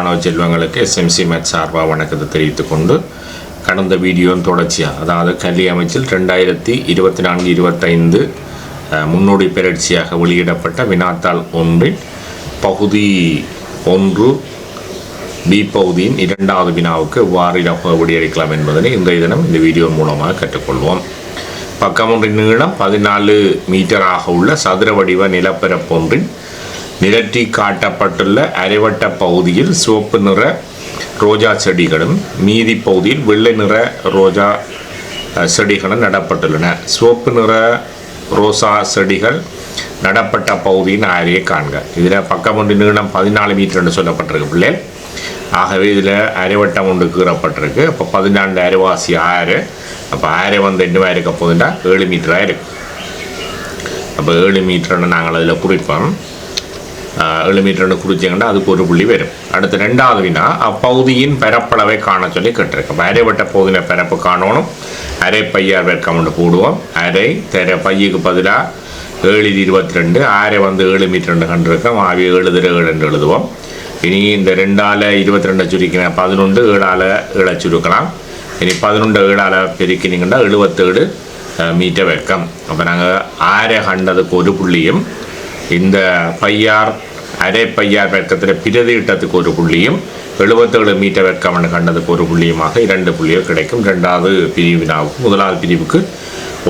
மாணவ செல்வங்களுக்கு SMC math சார்பாக வணக்கத்தை தெரிவித்துக் கொண்டு கடந்த வீடியோன் தொடர்ச்சியாக அதாவது கல்வி அமைச்சில் ரெண்டாயிரத்தி இருபத்தி நான்கு இருபத்தைந்து முன்னோடி பயிற்சியாக வெளியிடப்பட்ட வினாத்தாள் ஒன்றின் பகுதி ஒன்று பி பகுதியின் இரண்டாவது வினாவுக்கு எவ்வாறு இலகுவ விடையளிக்கலாம் என்பதனை இன்றைய தினம் இந்த வீடியோ மூலமாக கற்றுக்கொள்வோம் பக்கம் ஒன்றின் நீளம் பதினாலு மீட்டராக உள்ள சதுர வடிவ நிலப்பரப்பொன்றின் நிரட்டி காட்டப்பட்டுள்ள அரைவட்ட பகுதியில் சிவப்பு நிற ரோஜா செடிகளும் மீதி பகுதியில் வெள்ளை நிற ரோஜா செடிகளும் நடப்பட்டுள்ளன. சிவப்பு நிற ரோசா செடிகள் நடப்பட்ட பகுதியின் ஆரையை காண்க. இதில் பக்கம் ஒன்று நீளம் பதினாலு மீட்டர் என்று சொல்லப்பட்டிருக்கு பிள்ளை. ஆகவே இதில் அரைவட்டம் ஒன்று கீறப்பட்டிருக்கு. அப்போ பதினாலு அரைவாசி ஆறு. அப்போ ஆரை வந்து என்ன இருக்க போகுதுன்னா ஏழு மீட்டராக இருக்கு. அப்போ ஏழு மீட்டர்னு நாங்கள் அதில் குறிப்போம். ஏழு மீட்டர்னு குறிச்சிங்கன்னா அதுக்கு ஒரு புள்ளி வரும். அடுத்து ரெண்டாவது வினா அப்பகுதியின் பரப்பளவை காண சொல்லி கேட்டிருக்கு. அப்போ அரைவட்ட பகுதியில் பரப்பு காணணும். அரை பையார் வெர்க்கம்னு போடுவோம் அரை தெர பையுக்கு பதிலாக ஏழு இருபத்தி ரெண்டு ஆரை வந்து ஏழு மீட்டர்னு கண்டிருக்கோம். ஆவி ஏழு திரு ஏழுன்னு எழுதுவோம். இனி இந்த ரெண்டால் இருபத்தி ரெண்டை சுருக்கினா பதினொன்று ஏழால் ஏழை சுருக்கலாம். இனி பதினொன்று ஏழால் பெருக்கினீங்கன்னா எழுபத்தேழு மீட்டர் வெக்கம் அப்போ நாங்கள் ஆரை கண்டதுக்கு ஒரு புள்ளியும் இந்த பையார் அரை பையார் வெக்கத்தில் பிரதியிட்டத்துக்கு ஒரு புள்ளியும் எழுபத்தேழு மீட்டர் வெக்கம்னு கண்டதுக்கு ஒரு புள்ளியுமாக இரண்டு புள்ளியோ கிடைக்கும். ரெண்டாவது பிரிவு வினாவுக்கு முதலாவது பிரிவுக்கு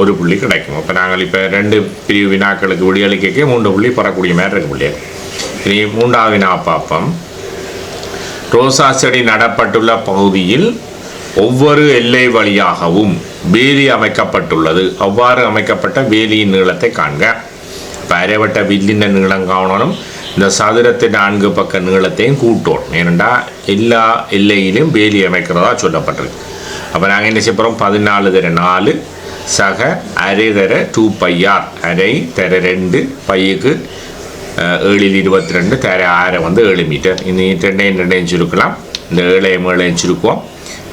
ஒரு புள்ளி கிடைக்கும். அப்போ நாங்கள் இப்போ ரெண்டு பிரிவு வினாக்களுக்கு விடியளிக்க மூன்று புள்ளி பெறக்கூடிய மாதிரி இருக்க முடியாது இனி மூன்றாவது வினா பார்ப்போம். ரோசா செடி நடப்பட்டுள்ள பகுதியில் ஒவ்வொரு எல்லை வழியாகவும் வேலி அமைக்கப்பட்டுள்ளது. அவ்வாறு அமைக்கப்பட்ட வேலியின் நீளத்தை காண்க. பரவட்ட வில்லின் நீளம் காணணும் இந்த சதுரத்தின் நான்கு பக்க நீளத்தையும் கூட்டணும் ஏனெண்டா எல்லா எல்லையிலும் வேலி அமைக்கிறதா சொல்லப்பட்டிருக்கு அப்போ நாங்கள் என்ன செய்ய பதினாலு தர நாலு சக அரை தர டூ பையார் அரை தர ரெண்டு பையுக்கு ஏழில் இருபத்தி ரெண்டு தர ஆறு வந்து ஏழு மீட்டர் இந்த ரெண்டையும் ரெண்டையும் சுருக்கலாம் இந்த ஏழையும் ஏழையும் சுருக்குவோம்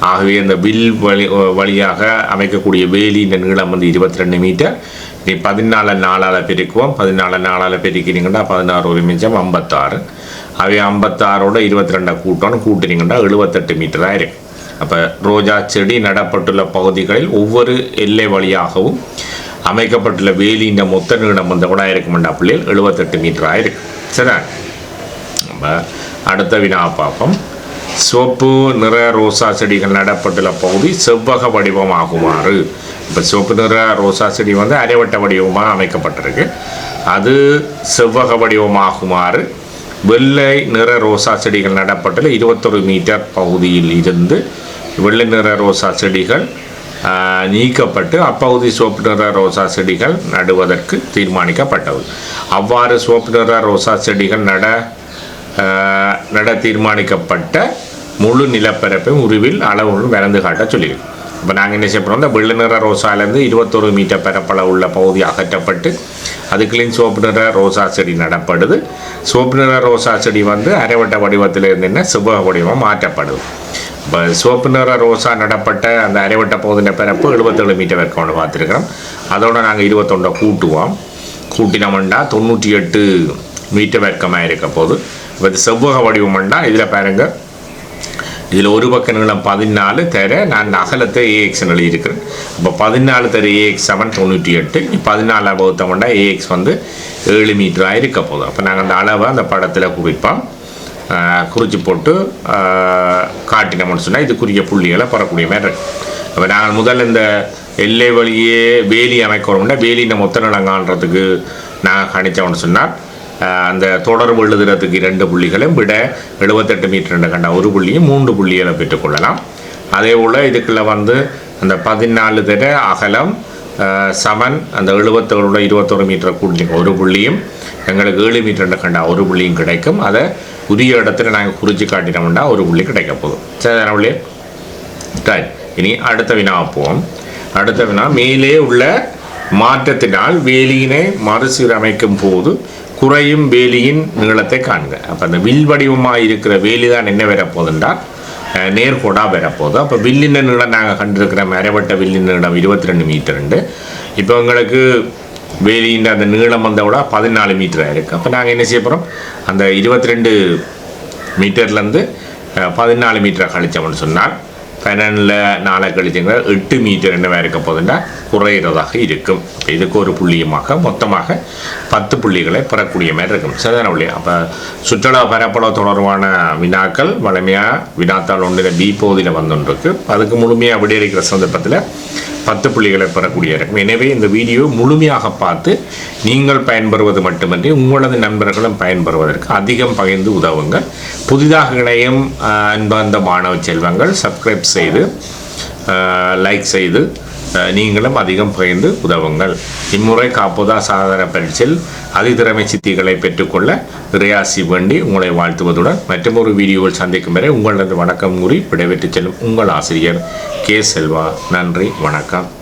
ஆகவே அந்த வில் வழி வழியாக அமைக்கக்கூடிய வேலியின் நீளம் வந்து இருபத்தி ரெண்டு மீட்டர் நீ பதினாலு நாளால் பெருக்குவோம். பதினாலு நாளால் பெருக்கினீங்கன்னா பதினாறு ஒரு மிச்சம் ஐம்பத்தாறு. அவை ஐம்பத்தாறோட இருபத்தி ரெண்டை கூட்டம்னு கூட்டினீங்கன்னா எழுபத்தெட்டு மீட்டராக இருக்கு. அப்போ ரோஜா செடி நடப்பட்டுள்ள பகுதிகளில் ஒவ்வொரு எல்லை வழியாகவும் அமைக்கப்பட்டுள்ள வேலியின் மொத்த நீளம் வந்து கூட இருக்குமெண்டா பிள்ளைகள் எழுபத்தெட்டு மீட்டர் ஆயிருக்கு சரி நம்ம அடுத்த வினா பார்ப்போம். சிவப்பு நிற ரோசா செடிகள் நடப்பட்டுள்ள பகுதி செவ்வக வடிவமாகுமாறு. இப்போ சிவப்பு நிற ரோசா செடி வந்து அரைவட்ட வடிவமாக அமைக்கப்பட்டிருக்கு. அது செவ்வக வடிவமாகுமாறு வெள்ளை நிற ரோசா செடிகள் நடப்பட்டுள்ள இருபத்தொரு மீட்டர் பகுதியில் இருந்து வெள்ளை நிற ரோசா செடிகள் நீக்கப்பட்டு அப்பகுதி சிவப்பு நிற ரோசா செடிகள் நடுவதற்கு தீர்மானிக்கப்பட்டது. அவ்வாறு சிவப்பு நிற ரோசா செடிகள் நட நட தீர்மானிக்கப்பட்ட முழு நிலப்பரப்பையும் உருவில் அளவுகளும் வரைந்து காட்ட சொல்லியிருக்கு. இப்போ நாங்கள் என்ன செய்ய இந்த வெள்ளை நிற ரோசாலேருந்து இருபத்தொரு மீட்டர் பரப்பளவு உள்ள பகுதி அகற்றப்பட்டு அதுக்குள்ளேயும் சிவப்பு நிற ரோசா செடி நடப்படுது. சிவப்பு நிற ரோசா செடி வந்து அரைவட்ட வடிவத்தில் இருந்து செவ்வக வடிவம் மாற்றப்படுது. இப்போ சிவப்பு நிற ரோசா நடப்பட்ட அந்த அரைவட்ட பகுதியின் பரப்பு எழுபத்தேழு மீட்டர் வரைக்கும் பார்த்துருக்குறோம். அதோட நாங்கள் இருபத்தொன்றை கூட்டுவோம். கூட்டினோம்னா தொண்ணூற்றி எட்டு மீட்டர் வர்க்கமாக இருக்க போது இப்போ இது செவ்வக வடிவம்னா இதில் பாருங்க இதில் ஒரு பக்க நீளம் பதினாலு தர நான் அகலத்தை ஏஎக்ஸ் எழுதியிருக்கிறேன். இப்போ பதினாலு தர ஏஎக்ஸ் செவன் தொண்ணூற்றி எட்டு. பதினாலு வகுத்தோம்னா ஏஎக்ஸ் வந்து ஏழு மீட்டராக இருக்க போதும் அப்போ நாங்கள் அந்த அளவை அந்த படத்தில் குறிப்போம் குறித்து போட்டு காட்டினோம்னு சொன்னால் இதுக்குரிய புள்ளிகளை பெறக்கூடிய மாதிரி இருக்கும் அப்போ நாங்கள் முதல்ல இந்த எல்லை வழியே வேலி அமைக்கிறோம்னா வேலியின் மொத்த நிலம் நாங்கள் கணித்தோம்னு சொன்னால் அந்த தொடர்பு எழுதுறதுக்கு இரண்டு புள்ளிகளும் விட எழுபத்தெட்டு மீட்டர் கண்ட ஒரு புள்ளியும் மூன்று புள்ளிகளை பெற்றுக்கொள்ளலாம். அதே போல் இதுக்குள்ளே வந்து அந்த பதினாலு தர அகலம் சமன் அந்த எழுபத்தோட இருபத்தொரு மீட்டர் கூட்டி ஒரு புள்ளியும் எங்களுக்கு ஏழு மீட்டர் கண்டா ஒரு புள்ளியும் கிடைக்கும். அதை புதிய இடத்துல நாங்கள் குறித்து காட்டினோம்னா ஒரு புள்ளி கிடைக்க போதும். சரி தானே ரைட் இனி அடுத்த வினா போவோம். அடுத்த வினா மேலே உள்ள மாற்றத்தினால் வேலியினை மறுசீரமைக்கும் போது குறையும் வேலியின் நீளத்தை காண்க. அப்போ அந்த வில் வடிவமாக இருக்கிற வேலி தான் என்ன வரப்போகுதுன்றால் நேர்கோடாக வரப்போகுது. அப்போ வில்லின் நீளம் நாங்கள் கண்டிருக்கிற மரவட்ட வில்லின் நீளம் இருபத்தி ரெண்டு மீட்டருண்டு இப்போ உங்களுக்கு வேலியின் அந்த நீளம் வந்த விட பதினாலு மீட்டராக இருக்குது அப்போ நாங்கள் என்ன செய்ய போகிறோம் அந்த இருபத்தி ரெண்டு மீட்டர்லேருந்து பதினாலு மீட்டரை கழிச்சோம்னு சொன்னால் பன்னெண்டில் நாளை கழிச்சுங்க எட்டு மீட்டர் என்னவாக இருக்க போதுன்னா குறையிறதாக இருக்கும் இதுக்கு ஒரு புள்ளியமாக மொத்தமாக பத்து புள்ளிகளை பெறக்கூடிய மாதிரி இருக்கும் சரிதான புள்ளி அப்போ சுற்றுலா பரப்பளவு தொடர்பான வினாக்கள் வளமையாக வினாத்தாள் ஒன்றில் பி பகுதியில் வந்துருக்கு அதுக்கு முழுமையாக விடையளிக்கிற சந்தர்ப்பத்தில் பத்து புள்ளிகளை பெறக்கூடிய இருக்கும் எனவே இந்த வீடியோ முழுமையாக பார்த்து நீங்கள் பயன்பெறுவது மட்டுமன்றி உங்களது நண்பர்களும் பயன்பெறுவதற்கு அதிகம் பகிர்ந்து உதவுங்கள். புதிதாக இணையும் அன்பார்ந்த மாணவ செல்வங்கள் சப்ஸ்கிரைப் செய்து லைக் செய்து நீங்களும் அதிகம் பகிர்ந்து உதவுங்கள். இம்முறை காப்புதா சாதன பரீட்சையில் அதிதிறமை சித்திகளை பெற்றுக்கொள்ள ரியாசி வேண்டி உங்களை வாழ்த்துவதுடன் மற்றொரு வீடியோவில் சந்திக்கும் வரை உங்களது வணக்கம் கூறி விடைபெற்று செல்லும் உங்கள் ஆசிரியர் கே செல்வா. நன்றி வணக்கம்.